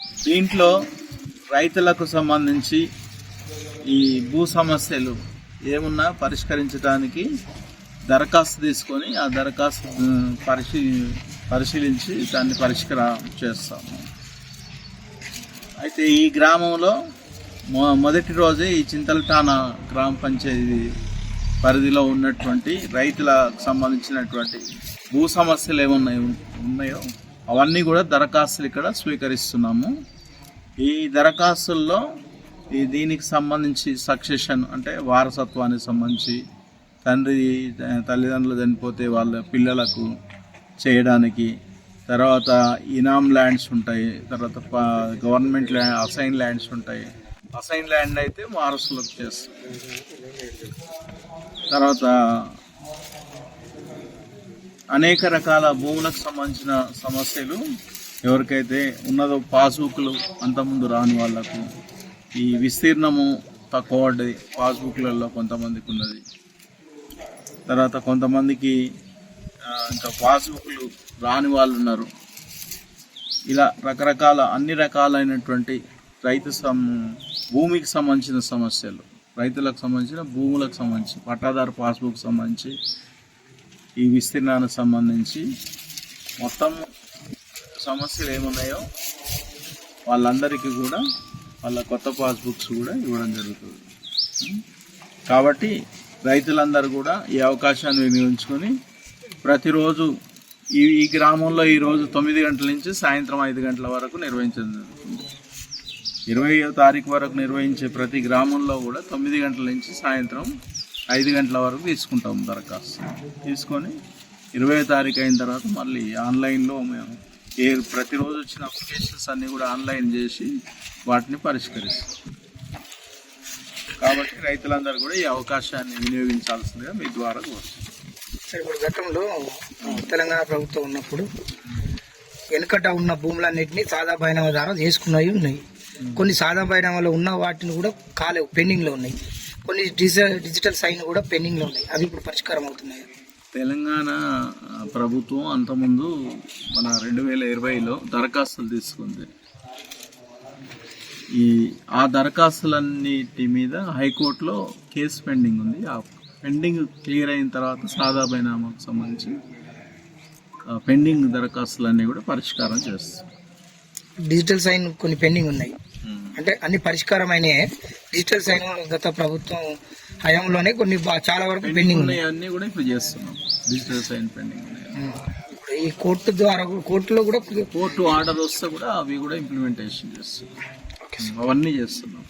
దీంట్లో రైతులకు సంబంధించి ఈ భూ సమస్యలు ఏమున్నా పరిష్కరించడానికి దరఖాస్తు తీసుకొని ఆ దరఖాస్తు పరిశీ పరిశీలించి దాన్ని పరిష్కారం చేస్తాము అయితే ఈ గ్రామంలో మొ మొదటి రోజే ఈ చింతలటాన గ్రామ పంచాయతీ పరిధిలో ఉన్నటువంటి రైతులకు సంబంధించినటువంటి భూ సమస్యలు ఏమున్నాయి ఉన్నాయో అవన్నీ కూడా దరఖాస్తులు ఇక్కడ స్వీకరిస్తున్నాము. ఈ దరఖాస్తుల్లో ఈ దీనికి సంబంధించి సక్సెషన్ అంటే వారసత్వానికి సంబంధించి తండ్రి తల్లిదండ్రులు చనిపోతే వాళ్ళ పిల్లలకు చేయడానికి తర్వాత ఇనామ్ ల్యాండ్స్ ఉంటాయి తర్వాత గవర్నమెంట్ ల్యాండ్ అసైన్ ల్యాండ్స్ ఉంటాయి. అసైన్ ల్యాండ్ అయితే వారసులకు చేస్తాం తర్వాత అనేక రకాల భూములకు సంబంధించిన సమస్యలు ఎవరికైతే ఉన్నదో పాస్బుక్లు అంతకుముందు రాని వాళ్ళకు ఈ విస్తీర్ణము తక్కువ పడ్డది పాస్బుక్లలో కొంతమందికి ఉన్నది. తర్వాత కొంతమందికి ఇంకా పాస్బుక్లు రాని వాళ్ళు ఉన్నారు. ఇలా రకరకాల అన్ని రకాలైనటువంటి రైతు సం భూమికి సంబంధించిన సమస్యలు రైతులకు సంబంధించిన భూములకు సంబంధించి పట్టాదారు పాస్బుక్ సంబంధించి ఈ విస్తీర్ణానికి సంబంధించి మొత్తం సమస్యలు ఏమున్నాయో వాళ్ళందరికీ కూడా వాళ్ళ కొత్త పాస్బుక్స్ కూడా ఇవ్వడం జరుగుతుంది. కాబట్టి రైతులందరూ కూడా ఈ అవకాశాన్ని వినియోగించుకొని ప్రతిరోజు ఈ ఈ గ్రామంలో ఈరోజు తొమ్మిది గంటల నుంచి సాయంత్రం ఐదు గంటల వరకు నిర్వహించడం జరుగుతుంది. ఇరవయో తారీఖు వరకు నిర్వహించే ప్రతి గ్రామంలో కూడా తొమ్మిది గంటల నుంచి సాయంత్రం ఐదు గంటల వరకు తీసుకుంటాం దరఖాస్తు. తీసుకొని ఇరవై తారీఖు అయిన తర్వాత మళ్ళీ ఆన్లైన్లో మేము ఏ ప్రతిరోజు వచ్చిన అప్లికేషన్స్ అన్నీ కూడా ఆన్లైన్ చేసి వాటిని పరిష్కరిస్తాం. కాబట్టి రైతులందరూ కూడా ఈ అవకాశాన్ని వినియోగించాల్సిందిగా మీ ద్వారా కోరుతున్నాం. సరే ఇప్పుడు గతంలో తెలంగాణ ప్రభుత్వం ఉన్నప్పుడు వెనుకట ఉన్న భూములన్నింటినీ సాదా బైనామా ద్వారా చేసుకున్నవి ఉన్నాయి. కొన్ని సాదా బైనామాలో ఉన్న వాటిని కూడా కాలేవు పెండింగ్లో ఉన్నాయి. కొన్ని డిజిటల్ డిజిటల్ సైన్ కూడా పెండింగ్లో ఉన్నాయి. అవి ఇప్పుడు పరిష్కారం అవుతున్నాయి. తెలంగాణ ప్రభుత్వం అంతకుముందు మన రెండు వేల ఇరవైలో దరఖాస్తులు తీసుకుంది. ఈ ఆ దరఖాస్తులన్నిటి మీద హైకోర్టులో కేసు పెండింగ్ ఉంది. ఆ పెండింగ్ క్లియర్ అయిన తర్వాత సాదా బైనామాకు సంబంధించి ఆ పెండింగ్ దరఖాస్తులన్నీ కూడా పరిష్కారం చేస్తాం డిజిటల్ సైన్ కొన్ని పెండింగ్ ఉన్నాయి. అంటే అన్ని పరిష్కారం అయినాయి డిజిటల్ సైన్ గత ప్రభుత్వం హయాంలోనే కొన్ని చాలా వరకు పెండింగ్ ఉన్నాయి అన్నీ కూడా ఇప్పుడు చేస్తున్నాం. డిజిటల్ సైన్ పెండింగ్ ఈ కోర్టు ద్వారా కూడా- కోర్టులో కూడా కోర్టు ఆర్డర్ వస్తే కూడా అవి కూడా ఇంప్లిమెంటేషన్ చేస్తున్నాం. అవన్నీ చేస్తున్నాం.